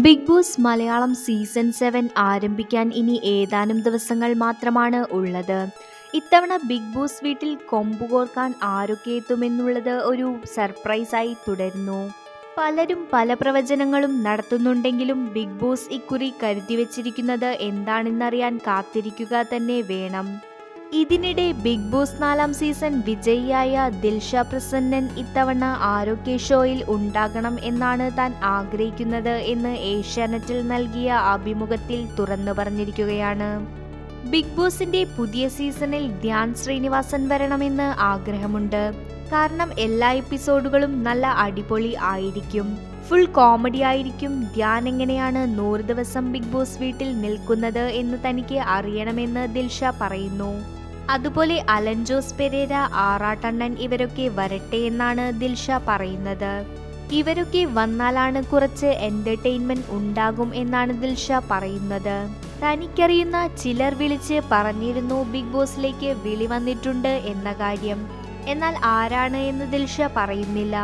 Big Boss Malayalam season seven ആരംഭിക്കാൻ ഇനി ഏതാനും ദിവസങ്ങൾ മാത്രമാണ് ഉള്ളത്. ഇത്തവണ ബിഗ് ബോസ് വീട്ടിൽ കൊമ്പുകോർക്കാൻ ആരൊക്കെ എത്തുമെന്നുള്ളത് ഒരു സർപ്രൈസായി തുടരുന്നു. പലരും പല പ്രവചനങ്ങളും നടത്തുന്നുണ്ടെങ്കിലും ബിഗ് ബോസ് ഇക്കുറി കരുതി വച്ചിരിക്കുന്നത് എന്താണെന്നറിയാൻ കാത്തിരിക്കുക തന്നെ വേണം. ഇതിനിടെ ബിഗ് ബോസ് നാലാം സീസൺ വിജയിയായ ദിൽഷ പ്രസന്നൻ ഇത്തവണ ആരോഗ്യ ഷോയിൽ ഉണ്ടാകണം എന്നാണ് താൻ ആഗ്രഹിക്കുന്നത് എന്ന് ഏഷ്യാനെറ്റിൽ നൽകിയ അഭിമുഖത്തിൽ തുറന്നു പറഞ്ഞിരിക്കുകയാണ്. ബിഗ് ബോസിന്റെ പുതിയ സീസണിൽ ധ്യാൻ ശ്രീനിവാസൻ വരണമെന്ന് ആഗ്രഹമുണ്ട്. കാരണം എല്ലാ എപ്പിസോഡുകളും നല്ല അടിപൊളി ആയിരിക്കും. ഫുൾ കോമഡി ആയിരിക്കും. ധ്യാൻ എങ്ങനെയാണ് നൂറ് ദിവസം ബിഗ് ബോസ് വീട്ടിൽ നിൽക്കുന്നത് എന്ന് തനിക്ക് അറിയണമെന്ന് ദിൽഷ പറയുന്നു. അതുപോലെ അലൻജോസ് പെരേര ആറാട്ടണ്ണൻ ഇവരൊക്കെ വരട്ടെ എന്നാണ് ദിൽഷ പറയുന്നത്. ഇവരൊക്കെ വന്നാലാണ് കുറച്ച് എന്റർടൈൻമെന്റ് ഉണ്ടാകും എന്നാണ് ദിൽഷ പറയുന്നത്. തനിക്കറിയുന്ന ചിലർ വിളിച്ച് പറഞ്ഞിരുന്നു ബിഗ് ബോസിലേക്ക് വിളി വന്നിട്ടുണ്ട് എന്ന കാര്യം. എന്നാൽ ആരാണ് എന്ന് ദിൽഷ പറയുന്നില്ല.